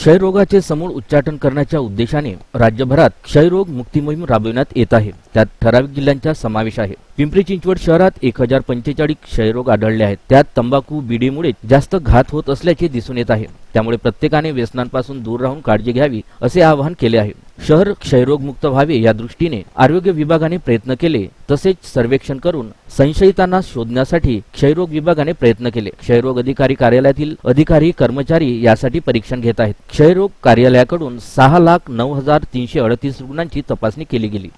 क्षयरोगाचे समूळ उच्चाटन करण्याच्या उद्देशाने राज्यभरात क्षयरोग मुक्ती मोहीम राबविण्यात येत आहे. त्यात ठराविक जिल्ह्यांचा समावेश आहे. पिंपरी चिंचवड शहरात एक हजार पंचेचाळीस क्षयरोग आढळले आहेत. त्यात तंबाखू बीडीमुळे जास्त घात होत असल्याचे दिसून येत आहे. त्यामुळे प्रत्येकाने व्यसनांपासून दूर राहून काळजी घ्यावी असे आवाहन केले आहे. शहर क्षयरोगमुक्त व्हावे या दृष्टीने आरोग्य विभागाने प्रयत्न केले तसेच सर्वेक्षण करून संशयितांना शोधण्यासाठी क्षयरोग विभागाने प्रयत्न केले. क्षयरोग अधिकारी कार्यालयातील अधिकारी कर्मचारी यासाठी परीक्षण घेत आहेत. क्षयरोग कार्यालयाकडून सहा लाख नऊ हजार तीनशे अडतीस रुग्णांची तपासणी केली गेली.